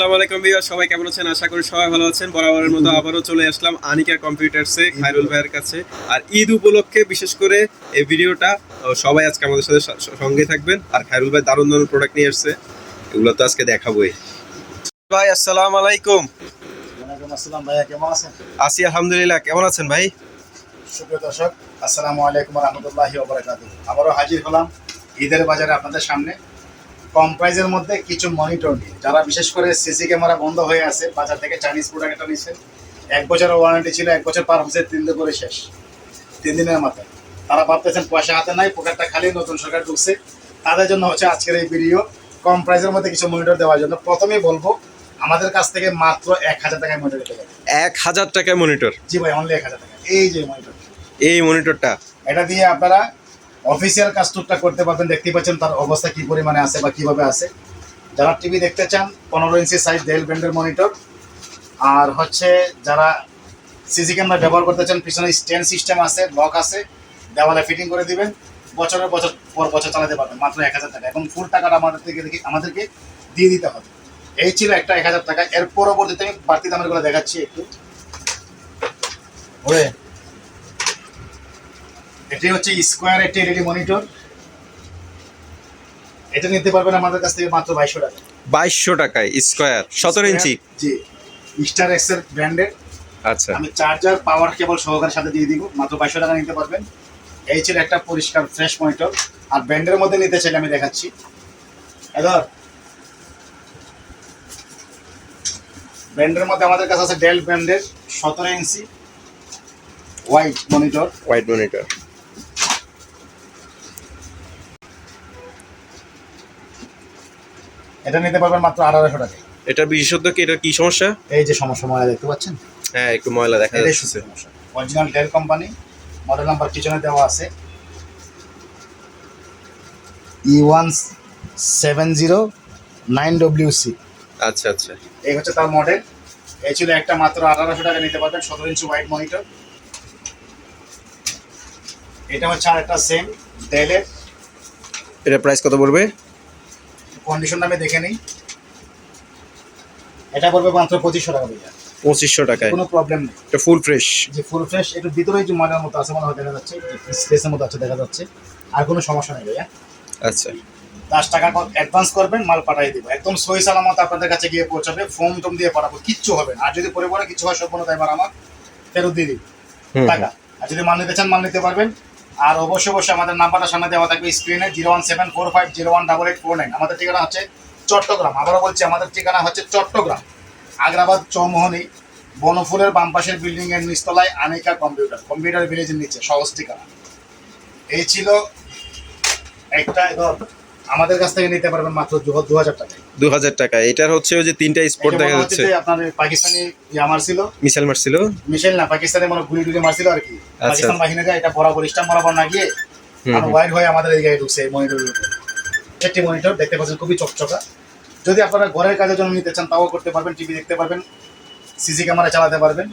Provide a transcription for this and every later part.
আসসালামু আলাইকুম ভিউয়ার সবাই কেমন আছেন? আশা করি সবাই ভালো আছেন। বরাবরের মতো আবারও চলে আসলাম আনিকা কম্পিউটারসে খায়রুল ভাইয়ের কাছে। আর ঈদ উপলক্ষে বিশেষ করে এই ভিডিওটা সবাই আজকে আমাদের সাথে সঙ্গে থাকবেন। আর খায়রুল ভাই দারুণ দারুণ প্রোডাক্ট নিয়ে এসেছে এগুলো তো আজকে দেখাবোই। ভাই আসসালামু আলাইকুম। আসসালাম ভাইয়া কেমন আছেন? আসি আলহামদুলিল্লাহ। কেমন আছেন ভাই? সুপ্রিয় দর্শক আসসালামু আলাইকুম রহমতুল্লাহি ওবরাকাতু আবারও হাজির হলাম ঈদের বাজারে আপনাদের সামনে। কম প্রাইজের মধ্যে কিছু মনিটর নিয়ে। যারা বিশেষ করে সিসি ক্যামেরা বন্ধ হয়ে আছে বাজার থেকে চাইনিজ প্রোডাক্ট একটা নিচ্ছেন এক বছরের ওয়ারেন্টি ছিল এক বছর পার হচ্ছে তিন দিন করে শেষ। তিন দিনের মাথায়। তারা ভাবতেছেন পয়সা হাতে নাই পকেটটা খালি নতুন সরকার ঢুকছে। তাদের জন্য হচ্ছে আজকের এই ভিডিও কম প্রাইজের মধ্যে কিছু মনিটর দেওয়ার জন্য। প্রথমেই বলব আমাদের কাছ থেকে মাত্র এক হাজার টাকায় মনিটর যাবেন এক হাজার টাকায় মনিটর জি ভাই অনলি এক হাজার টাকা এই যে মনিটর এই মনিটরটা এটা দিয়ে আপনারা অফিসিয়াল কাজ টুকটাক করতে পারবেন, দেখতেই পাচ্ছেন তার অবস্থা কি পরিমাণে আছে বা কীভাবে আছে। যারা টিভি দেখতে চান, পনেরো ইঞ্চি সাইজ ডেল ব্র্যান্ডের মনিটর আর হচ্ছে যারা সিসি ক্যামেরা ব্যবহার করতে চান, পিছনে স্ট্যান্ড সিস্টেম আছে লক আছে, দেওয়ালে ফিটিং করে দিবেন। বছরের বছর পর বছর চালাতে পারবেন, মাত্র এক হাজার টাকা। এবং ফুল টাকাটা আমাদের থেকে দেখি, আমাদেরকে দিয়ে দিতে হবে। এই ছিল একটা এক হাজার টাকা। এর পরবর্তীতে আমি বাড়তি দামেরগুলো দেখাচ্ছি একটু। ওরে এটি হচ্ছে স্কোয়ার একটি এলইডি মনিটর এটা নিতে পারবেন আমাদের কাছ থেকে মাত্র বাইশশো টাকা। বাইশশো টাকায় স্কোয়ার সতেরো ইঞ্চি? জি। স্টার এক্সের ব্র্যান্ডের আচ্ছা। আমি চার্জার পাওয়ার কেবল সহকারে সাথে দিয়ে দিব। মাত্র বাইশশো টাকা নিতে পারবেন। এই ছিল একটা পরিষ্কার ফ্রেশ মনিটর আর ব্র্যান্ডের মধ্যে নিতে চাইলে আমি দেখাচ্ছি। এবার ব্র্যান্ডের মধ্যে আমাদের কাছে আছে ডেল ব্র্যান্ডের সতেরো inch. White monitor white monitor এটা নিতে পারবেন মাত্র আঠারোশো টাকা। এটা বিশেষত কি? এটা কি সমস্যা? এই যে সমস্যা ময়লা দেখতে পাচ্ছেন? হ্যাঁ একটু ময়লা দেখা যাচ্ছে। সমস্যা। Original Dell company model number পিছনে দেওয়া আছে। E one seven zero nine W C আচ্ছা আচ্ছা। এই হচ্ছে তার মডেল এই ছিল একটা মাত্র আঠারোশো টাকা নিতে পারবেন সতেরো ইঞ্চি হোয়াইট মনিটর এটা হচ্ছে আর একটা সেম ডেলের এটা প্রাইস কত পড়বে? কন্ডিশনটা আমি দেখে নিই। এটা পড়বে মাত্র পঁচিশশো টাকা ভাইয়া পঁচিশশো টাকায়। কোনো প্রবলেম নেই। এটা ফুল ফ্রেশ যে ফুল ফ্রেশ একটু ভিতরে যে ময়লার মতো আছে মনে হয় দেখা যাচ্ছে। স্পেসের মতো আছে দেখা যাচ্ছে। আর কোনো সমস্যা নেই ভাইয়া। আচ্ছা। দশ টাকা অ্যাডভান্স করবেন মাল পাঠিয়ে দিব একদম সই সালামত আপনাদের কাছে গিয়ে পৌঁছাবে ফোন টোম দিয়ে পাঠাবো কিচ্ছু হবে না। আর যদি পরে পরে কিছু হয় সম্পূর্ণ তাই আমার ফেরত দিয়ে হুম, টাকা। আর যদি মাল নিতে চান মাল নিতে পারবেন। আর অবশ্যই অবশ্যই আমাদের নাম্বারটা সামনে দেওয়া থাকবে স্ক্রিনে, zero one seven four five zero one double eight four nine. আমাদের ঠিকানা হচ্ছে চট্টগ্রাম। আবারও বলছি, আমাদের ঠিকানা হচ্ছে চট্টগ্রাম, আগ্রাবাদ চৌমোহনী, বনফুলের বামপাশের বিল্ডিংয়ের বিল্ডিং এর নিচতলায় আনিকা কম্পিউটার কম্পিউটার ভিলেজের নিচে, সহজ ঠিকানা। এই ছিল একটা আমাদের কাছ থেকে নিতে পারবেন মাত্র দু হাজার টাকায় দু হাজার টাকা। এটার হচ্ছে ওই যে তিনটা স্পট দেখা যাচ্ছে। আপনার পাকিস্তানি ইয়ে মারছিল মিসাইল মারছিল। মিশেল না পাকিস্তানে মনে গুলি টুলি মারছিল আর কি। আচ্ছা। পাকিস্তান বাহিনীরা এটা বরাবর ইস্টাম বরাবর না গিয়ে আর ওয়াইড হয়ে আমাদের এই গায়ে ঢুকছে মনিটর একটি মনিটর দেখতে পাচ্ছেন খুবই চকচকা। যদি আপনারা ঘরের কাজের জন্য নিতে চান তাও করতে পারবেন টিভি দেখতে পারবেন সিসি ক্যামেরা চালাতে পারবেন।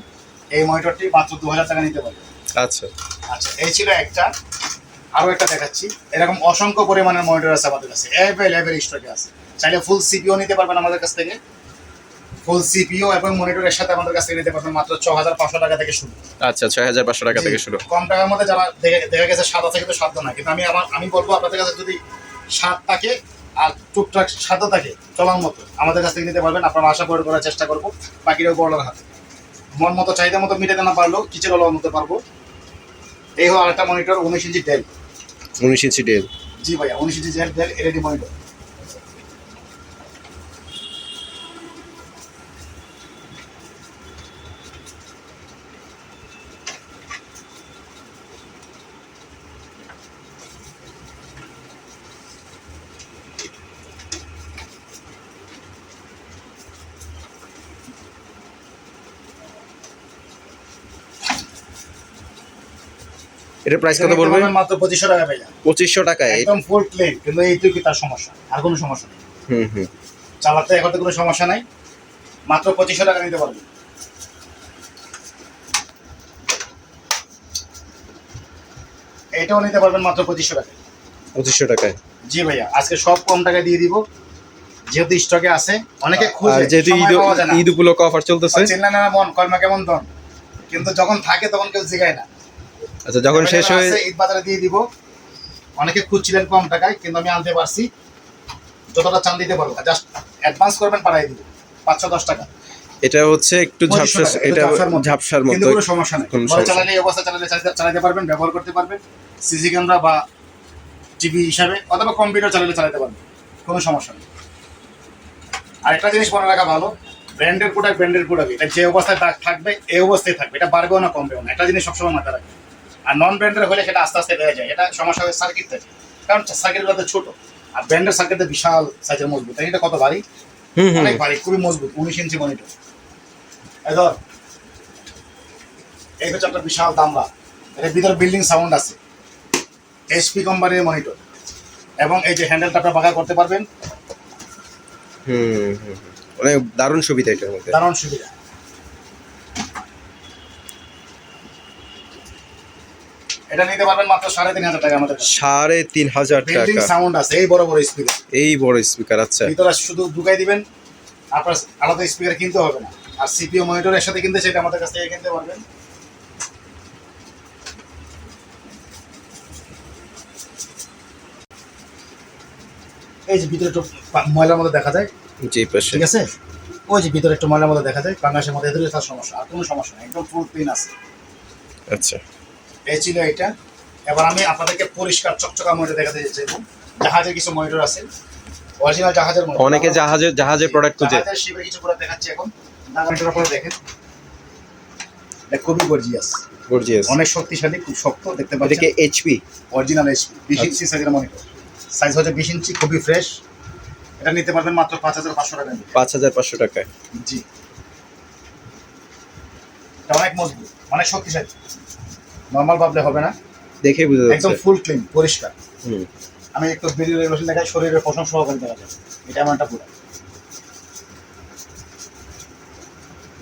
এই মনিটরটি মাত্র দু হাজার টাকা নিতে পারবেন। আচ্ছা। আচ্ছা এই ছিল একটা। আরও একটা দেখাচ্ছি। এরকম অসংখ্য পরিমাণের মনিটর আছে আমাদের কাছে। অ্যাভেলেবেল স্টকে আছে। চাইলে ফুল সিপিও নিতে পারবেন আমাদের কাছ থেকে। ফুল সিপিও এবং মনিটরের সাথে আমাদের কাছ থেকে নিতে পারবেন মাত্র ছ হাজার পাঁচশো টাকা থেকে শুরু। আচ্ছা ছয় হাজার পাঁচশো টাকা থেকে শুরু। কম টাকার মধ্যে যারা দেখে- গেছে সাদা থেকে তো সাধ্য না কিন্তু আমি আমার আমি বলব আপনাদের কাছে যদি স্বাদ থাকে আর টুকটাক স্বাদ থাকে চলার মতো আমাদের কাছ থেকে নিতে পারবেন। আপনারা আশা করে করার চেষ্টা করব। বাকিরাও বড়ার হাতে। মন মতো চাহিদা মতো মিটাতে না পারলেও কিছু হলেও নিতে পারব। এই হলো আরেকটা মনিটর উনিশ ইঞ্চি ডেল উনিশ ইঞ্চি ডেল জি ভাইয়া উনিশ inch Dell Dell LED monitor এটার প্রাইস কত পড়বে মাত্র পঁচিশশো টাকা ভাইয়া। পঁচিশশো টাকায়? একদম ফুল ক্লিন কিন্তু এইটুকুই তার সমস্যা? আর কোনো সমস্যা নেই। হুম হুম। চালাতে এখন কোনো সমস্যা নাই। মাত্র পঁচিশশো টাকা নিতে পারবেন এটাও নিতে পারবেন মাত্র পঁচিশশো টাকা পঁচিশশো টাকায়? জি ভাইয়া আজকে সব কম টাকা দিয়ে দিব। যেহেতু স্টকে আছে অনেকে খুঁজে যেহেতু ঈদ ঈদ উপলক্ষে অফার চলতেছে? চিনলেন না মন কর্মা কেমন দন কিন্তু যখন থাকে তখন কেউ জিগায় না। আচ্ছা যখন শেষ হয়ে ঈদ বাজারে দিয়ে দিব। অনেকে খুঁজছিলেন কম টাকায় কিন্তু আমি আনতে পারছি। যতটা চান দিতে পারব জাস্ট অ্যাডভান্স করবেন পাঠাই দিব। পাঁচশো দশ টাকা। এটা হচ্ছে একটু ঝাপসা এটা ঝাপসার মতো। কিন্তু কোনো সমস্যা নেই। সমস্যা চালালে এই অবস্থা চালালে চালাতে পারবেন ব্যবহার করতে পারবেন। সিসি ক্যামেরা বা টিভি হিসাবে অথবা কম্পিউটার চালালে চালাতে পারবেন। কোনো সমস্যা নেই। আর একটা জিনিস মনে রাখা ভালো ব্র্যান্ডের প্রোডাক্ট ব্র্যান্ডের প্রোডাক্ট এটা যে অবস্থায় থাকবে এই অবস্থায় থাকবে। এটা বাড়বেও না কমবেও না। একটা জিনিস সবসময় মাথায় রাখবে আর নন ব্র্যান্ডের হলে সেটা আস্তে আস্তে বেড়ে যায়। এটা সমস্যা হয় সার্কিট থেকে কারণ সার্কিটগুলো তো ছোট। আর ব্র্যান্ডের সার্কিট বিশাল সাইজের মজবুত। এটা কত ভারী অনেক ভারী খুবই মজবুত উনিশ ইঞ্চি মনিটর এই ধর এই হচ্ছে একটা বিশাল দামরা। এটার ভিতরে বিল্ডিং সাউন্ড আছে। এইচপি কোম্পানির মনিটর এবং এই যে হ্যান্ডেলটা আপনার বাঁকা করতে পারবেন। হুম। অনেক দারুণ সুবিধা এটার মধ্যে। দারুণ সুবিধা। এটা নিতে পারবেন মাত্র সাড়ে তিন হাজার টাকা আমাদের সাড়ে তিন হাজার টাকা। সাউন্ড আছে এই বড় বড় স্পিকার এই বড় স্পিকার আচ্ছা। ভিতরে শুধু ঢুকাই দিবেন আপনার আলাদা স্পিকার কিনতে হবে না। আর সিপিও মনিটরের সাথে কিনতে চাইলে আমাদের কাছ থেকে কিনতে পারবেন। এই যে ভিতরে একটু ময়লার মধ্যে দেখা যায়। জি পাশে। ঠিক আছে? ওই যে ভিতরে একটু ময়লার মধ্যে দেখা যায় বাংলাদেশের মধ্যে। এদের সমস্যা আর কোনো সমস্যা নেই একদম ফুল ক্লিন আছে। আচ্ছা। এই ছিল এটা। এবার আমি আপনাদেরকে পরিষ্কার চকচকা মনিটর দেখাতে চাইব জাহাজের কিছু মনিটর আছে। অরিজিনাল জাহাজের। অনেকে জাহাজে জাহাজের প্রোডাক্ট খুঁজে। জাহাজের শিপের কিছু প্রোডাক্ট দেখাচ্ছি এখন। মনিটর উপরে দেখেন। এটা খুবই গর্জিয়াস গর্জিয়াস অনেক শক্তিশালী খুব শক্ত দেখতে পাচ্ছেন? কি এইচপি অরিজিনাল এইচপি বিশ ইঞ্চি সাইজের মনিটর সাইজ হচ্ছে বিশ ইঞ্চি খুবই ফ্রেশ এটা নিতে পারবেন মাত্র পাঁচ হাজার পাঁচশো টাকা দিয়ে। পাঁচ হাজার পাঁচশো টাকায়। জি। এটা অনেক মজবুত অনেক শক্তিশালী। নর্মাল ভাবলে হবে না। দেখে বোঝা একদম ফুল ক্লিন পরিষ্কার। আমি একটু ভিডিও রেগুলেশন দেখাই শরীরের পশম সহকারে দেখা যায়। এটা একটা প্রোডাক্ট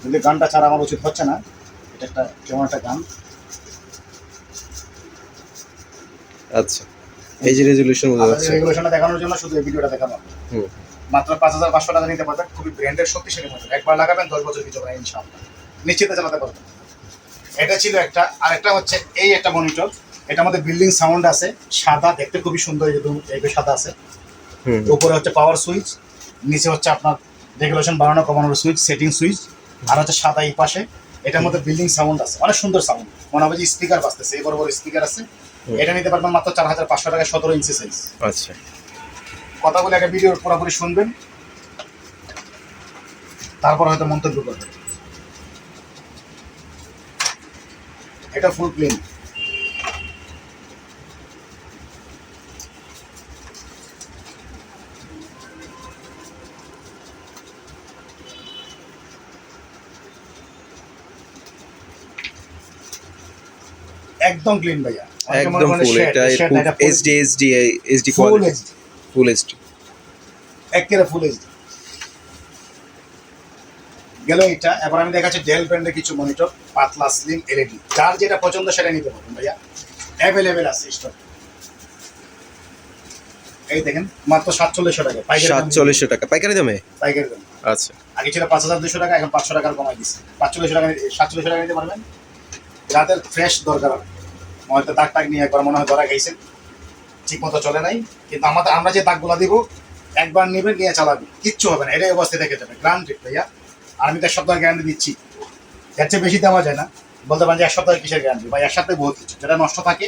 যদি গানটা ছাড়া আমার উচিত হচ্ছে না এটা একটা কেমন একটা গান। আচ্ছা। এই যে রেজুলেশন বোঝা যাচ্ছে। রেগুলেশনটা দেখানোর জন্য শুধু এই ভিডিওটা দেখানো হুম। মাত্র পাঁচ হাজার পাঁচশো টাকা নিতে পারবেন। খুবই ব্র্যান্ডের শক্তিশালী মোটর একবার লাগাবেন দশ বছর কিছু ইনশাআল্লাহ। নিশ্চিত চালাতে পারবেন। এটা ছিল একটা আর একটা হচ্ছে এই একটা মনিটর এটা আমাদের বিল্ডিং সাউন্ড আছে সাদা দেখতে খুবই সুন্দর এই যে সাদা আছে। উপরে হচ্ছে পাওয়ার সুইচ নিচে হচ্ছে আপনার রেগুলেশন বাড়ানো কমানোর সুইচ সেটিং সুইচ আর হচ্ছে সাদা এই পাশে। এটার মধ্যে বিল্ডিং সাউন্ড আছে অনেক সুন্দর সাউন্ড মনে হবে যে স্পিকার বাজতেছে এই বড় বড় স্পিকার আছে। এটা নিতে পারবেন মাত্র চার হাজার পাঁচশো টাকা সতেরো ইঞ্চি সাইজ আচ্ছা। কথাগুলো একটা ভিডিও পুরোপুরি শুনবেন। তারপর হয়তো মন্তব্য করবেন। এটা ফুল ক্লিন একদম ক্লিন ভাইয়া। একদম ফুল এটা HD HD HD full quality HD full HD একেবারে ফুল এইচডি গেল এটা। এবার আমি দেখাচ্ছি ডেল ব্র্যান্ডের কিছু মনিটর পাতলা স্লিম এলইডি যার যেটা পছন্দ সেটা নিতে পারবেন ভাইয়া। অ্যাভেলেবেল আছে স্টক এই দেখেন মাত্র সাতচল্লিশশো টাকা। পাইকারি সাতচল্লিশশো টাকা। পাইকারি দামে? পাইকারি দাম। আচ্ছা। আগে ছিল পাঁচ হাজার দুশো টাকা এখন পাঁচশো টাকার কমাই দিচ্ছে। পাঁচচল্লিশশো টাকা সাতচল্লিশশো টাকা নিতে পারবেন। যাদের ফ্রেশ দরকার হয়তো দাগ টাগ নিয়ে একবার মনে হয় ধরা খাইছেন ঠিক মতো চলে নাই। কিন্তু আমাদের আমরা যে দাগগুলো দিব একবার নেবে নিয়ে চালাবে কিচ্ছু হবে না। এটাই অবস্থা দেখে যাবে গ্রান্টেড ভাইয়া। আর আমি তো এক সপ্তাহ গ্যারান্টি দিচ্ছি। এর চেয়ে বেশি দেওয়া যায় না। বলতে পারেন যে এক সপ্তাহের কিসের গ্যারান্টি বা এক সপ্তাহে বহুত কিছু। যেটা নষ্ট থাকে,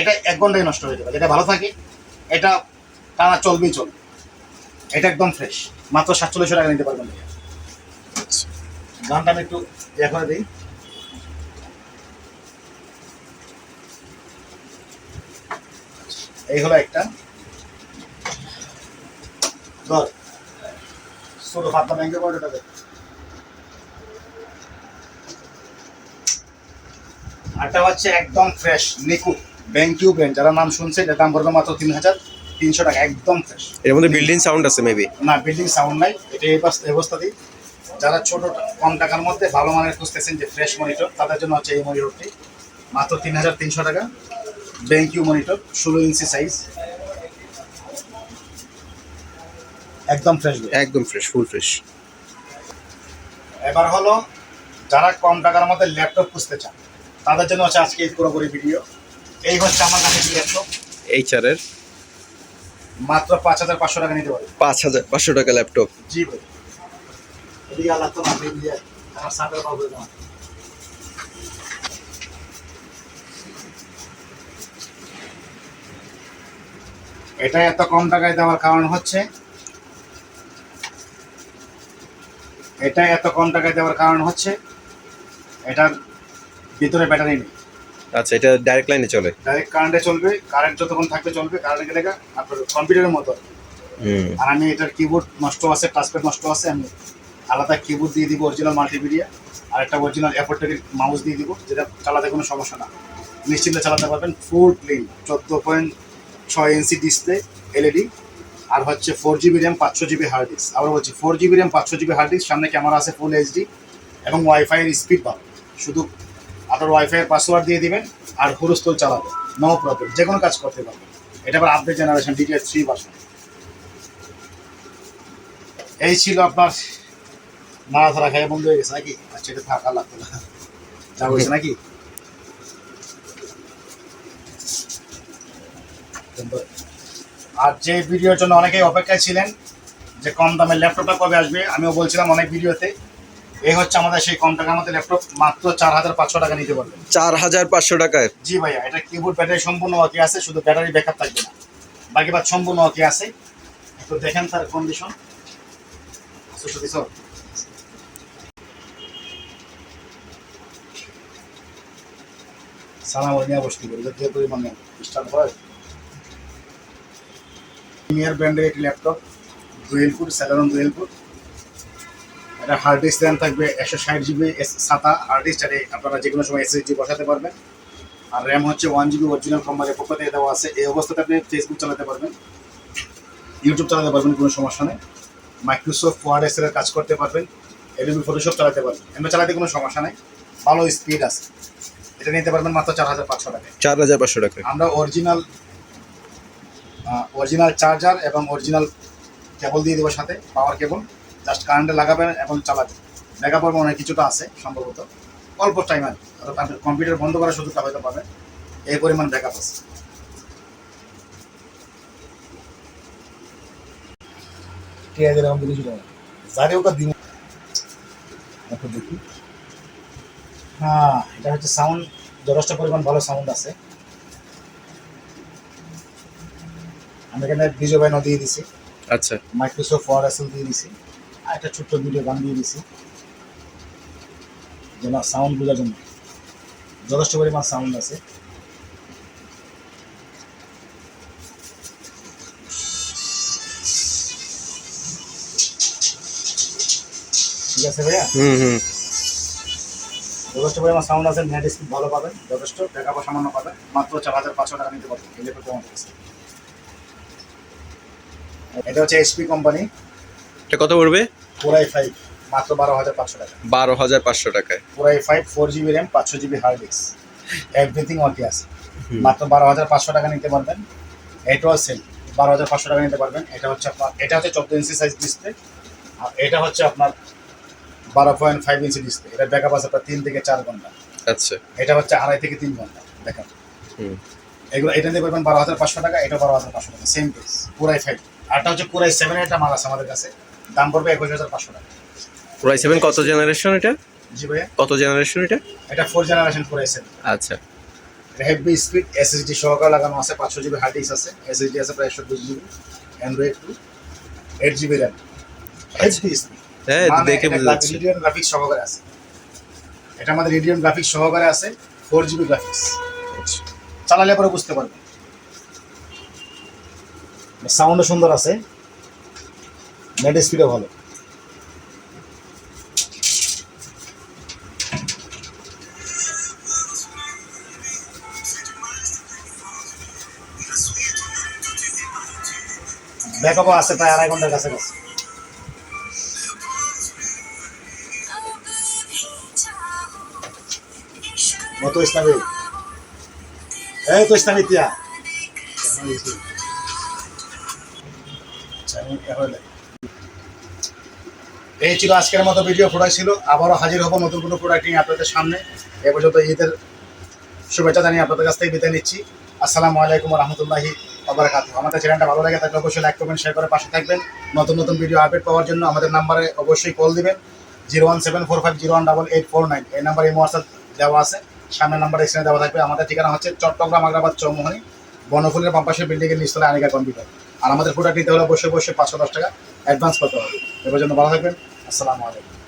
এটা এক ঘন্টায় নষ্ট হয়ে যাবে। যেটা ভালো থাকে, এটা টানা চলবেই চলবে। এটা একদম ফ্রেশ মাত্র সাতচল্লিশশো টাকা নিতে পারবেন। গানটা আমি একটু ইয়ে করে দিই। এই হলো একটা। ধর, ছোট ব্যাংকের বড়টা আরটা হচ্ছে একদম ফ্রেশ নিকু ব্যাংকিউ ব্র্যান্ড যারা নাম শুনছে এটার দাম পড়বে মাত্র তিন হাজার তিনশো টাকা একদম ফ্রেশ এর মধ্যে বিল্ডিং সাউন্ড আছে মেবি না বিল্ডিং সাউন্ড নাই এটা এই অবস্থাতেই। যারা ছোট কম টাকার মধ্যে ভালো মানের খুঁজতেছেন যে ফ্রেশ মনিটর তাদের জন্য হচ্ছে এই মনিটরটি মাত্র তিন হাজার তিনশো টাকা। ব্যাংকিউ মনিটর ষোলো ইঞ্চি সাইজ একদম ফ্রেশ একদম ফ্রেশ ফুল ফ্রেশ এবার হলো যারা কম টাকার মধ্যে ল্যাপটপ খুঁজতে চান তাদের জন্য হচ্ছে আজকে পুরোপুরি ভিডিও এই হচ্ছে আমার কাছে ল্যাপটপ এইচআর এর। মাত্র পাঁচ হাজার পাঁচশো টাকা নিতে পারবে। পাঁচ হাজার পাঁচশো টাকা ল্যাপটপ জি ভাই। এদিকে আল্লাহ তো দিয়ে আমার না এটা এত কম টাকায় দেওয়ার কারণ হচ্ছে এটা এত কম টাকায় দেওয়ার কারণ হচ্ছে এটার ভিতরে ব্যাটারি নেই। আচ্ছা এটা ডাইরেক্ট লাইনে চলে? ডাইরেক্ট কারেন্টে চলবে কারেন্ট যতক্ষণ থাকবে চলবে কারেন্ট গেলে আপনার কম্পিউটারের মতো। আর আমি এটার কিবোর্ড নষ্ট আছে টাচপ্যাড নষ্ট আছে আমি আলাদা কিবোর্ড দিয়ে দিব অরিজিনাল মাল্টিমিডিয়া আর একটা অরিজিনাল অ্যাপোর্টের মাউস দিয়ে দিব যেটা চালাতে কোনো সমস্যা না। নিশ্চিন্তে চালাতে পারবেন ফুল ক্লিন চোদ্দ পয়েন্ট ছয় ইঞ্চি ডিসপ্লে এলইডি আর হচ্ছে ফোর জিবি র্যাম পাঁচশো জিবি হার্ড ডিস্ক আবার বলছি ফোর জিবি র্যাম পাঁচশো জিবি হার্ড ডিস্ক সামনে ক্যামেরা আছে ফুল এইচডি এবং ওয়াইফাইয়ের স্পিড ভালো শুধু আপনার ওয়াইফাইয়ের পাসওয়ার্ড দিয়ে দিবেন আর হুরুস্তল চালাবেন নো প্রবলেম যে কোনো কাজ করতে পারবেন। এটা আবার update generation DTS three version এই ছিল আপনার মারা ধরা খাই বন্ধ, হয়ে গেছে নাকি? আচ্ছা এটা থাকা লাগতো না। যা হয়েছে নাকি? আর যে ভিডিওর জন্য অনেকেই অপেক্ষায় ছিলেন যে কম দামের ল্যাপটপটা কবে আসবে, আমিও বলছিলাম অনেক ভিডিওতে এই হচ্ছে আমাদের সেই কম টাকার মধ্যে ল্যাপটপ মাত্র চার হাজার পাঁচশো টাকা নিতে পারবেন চার হাজার পাঁচশো টাকায়? জি ভাইয়া এটা কিবোর্ড ব্যাটারি সম্পূর্ণ ওকে আছে শুধু ব্যাটারি ব্যাকআপ থাকবে না। বাকি বাদ সম্পূর্ণ ওকে আছে। একটু দেখেন তার কন্ডিশন সুস্থ দিছ সানা নিয়ে বসতে পারি যে পরিমাণে স্টার্ট হয় প্রিমিয়ার ব্র্যান্ডের একটি ল্যাপটপ ফুট স্যালারন ফুট। এটা হার্ড ডিস্ক র্যাম থাকবে একশো ষাট জিবি সাতা হার্ড ডিস্ক আপনারা যে কোনো সময় এসএসডি বসাতে পারবেন। আর র্যাম হচ্ছে ওয়ান জিবি অরিজিনাল কোম্পানির পক্ষ থেকে দেওয়া আছে। এই অবস্থাতে আপনি ফেসবুক চালাতে পারবেন। ইউটিউব চালাতে পারবেন কোনো সমস্যা নেই। মাইক্রোসফট ওয়ার্ড এক্সেলের কাজ করতে পারবেন। এডোবি ফটোশপ চালাতে পারবেন। এমনি চালাতে কোনো সমস্যা নেই। ভালো স্পিড আছে। এটা নিতে পারবেন মাত্র চার হাজার পাঁচশো টাকা চার হাজার পাঁচশো টাকায়। আমরা অরিজিনাল অরিজিনাল চার্জার এবং অরিজিনাল কেবল দিয়ে দেবো সাথে পাওয়ার কেবল জাস্ট কারেন্টে লাগাবেন এবং চালাবেন। ব্যাকআপ অনেক কিছুটা আছে সম্ভবত। অল্প টাইম আর কম্পিউটার বন্ধ করার সুযোগটা হয়তো পাবেন। এই পরিমাণ ব্যাকআপ আছে। ঠিক আছে এরকম জিনিস জারে ওটা দিন এখন দেখি। হ্যাঁ এটা হচ্ছে সাউন্ড যথেষ্ট পরিমাণ ভালো সাউন্ড আছে। আমি এখানে ভিডিও বাইনও দিয়ে দিছি। আচ্ছা। মাইক্রোসফট ওয়ার্ড দিয়ে দিছি। একটা ছোট্ট ভিডিও গান দিয়ে দিছি যেন সাউন্ড বোঝার জন্য। যথেষ্ট পরিমাণ সাউন্ড আছে। ঠিক আছে ভাইয়া? হুম হুম। যথেষ্ট পরিমাণ সাউন্ড আছে নেট স্পিড ভালো পাবেন যথেষ্ট। ব্যাকআপও সামান্য পাবেন মাত্র চার হাজার পাঁচশো টাকা নিতে পারবেন এটা হচ্ছে এইচপি কোম্পানি এটা কত পড়বে? পুরাই ফাইভ মাত্র বারো হাজার পাঁচশো টাকা। বারো হাজার পাঁচশো টাকায়। পুরাই ফাইভ ফোর জিবি র্যাম পাঁচশো GB hard disk everything okay আছে। মাত্র বারো হাজার পাঁচশো টাকা নিতে পারবেন। এটাও সেল বারো হাজার পাঁচশো টাকা নিতে পারবেন। এটা হচ্ছে আপনার এটা হচ্ছে চোদ্দ ইঞ্চি সাইজ ডিসপ্লে আর এটা হচ্ছে আপনার বারো পয়েন্ট ফাইভ ইঞ্চি ডিসপ্লে এটা ব্যাকআপ আছে আপনার তিন থেকে চার ঘণ্টা। আচ্ছা। এটা হচ্ছে আড়াই থেকে তিন ঘণ্টা ব্যাকআপ এগুলো এটা নিতে পারবেন বারো হাজার পাঁচশো টাকা এটা বারো হাজার পাঁচশো টাকা। সেম প্রাইস পুরাই ফাইভ আরটা হচ্ছে পুরাই সেভেন একটা মাল আছে আমাদের কাছে। দাম পড়বে একুশ হাজার পাঁচশো টাকা। পুরাই সেভেন কত জেনারেশন এটা? জি ভাইয়া। কত জেনারেশন এটা? এটা ফোর জেনারেশন পুরাই সেভেন আচ্ছা। হেভি স্পিড এসএসডি সহকারে লাগানো আছে পাঁচশো জিবি হার্ড ডিস্ক আছে। এসএসডি আছে প্রায় একশো দুই GB android two eight GB RAM heavy speed হ্যাঁ দেখে বোঝা যাচ্ছে রিডিয়ন গ্রাফিক্স সহকারে আছে। এটা আমাদের রিডিয়ন গ্রাফিক্স সহকারে আছে ফোর জিবি গ্রাফিক্স আচ্ছা। চালালে পরে বুঝতে পারবেন। সাউন্ডও সুন্দর আছে। নেট স্পিডও ভালো। ব্যাকআপও আছে প্রায় আড়াই ঘণ্টার কাছাকাছি। মতো ইসলামী। এই তো ইসলামী তিয়া আচ্ছা, এখন এই ছিল আজকের মতো ভিডিও প্রোডাক্ট ছিল। আবারও হাজির হব নতুন কোনো প্রোডাক্ট নিয়ে আপনাদের সামনে। এ পর্যন্ত ঈদের শুভেচ্ছা জানিয়ে আপনাদের কাছ থেকে বিদায় নিচ্ছি। আসসালামু আলাইকুম রহমতুল্লাহি আবরাকাত আমাদের চ্যানেলটা ভালো লাগে তাহলে অবশ্যই লাইক করবেন শেয়ার করে পাশে থাকবেন। নতুন নতুন ভিডিও আপডেট পাওয়ার জন্য আমাদের নাম্বারে অবশ্যই কল দিবেন। Zero one seven four five zero one double eight four nine এই নাম্বারে হোয়াটসঅ্যাপ দেওয়া আছে। সামনের নাম্বারে স্ক্রিনে দেওয়া থাকবে। আমাদের ঠিকানা হচ্ছে চট্টগ্রাম, আগ্রাবাদ, চৌমোহনী। বনফুলের পাম্পাসের বিল্ডিংয়ের নিচতলা আনিকা কম্পিউটার। আর আমাদের প্রোডাক্ট নিতে হলে অবশ্যই অবশ্যই পাঁচশো দশ টাকা অ্যাডভান্স করতে হবে। এ জন্য ভালো থাকবেন। আসসালামু আলাইকুম।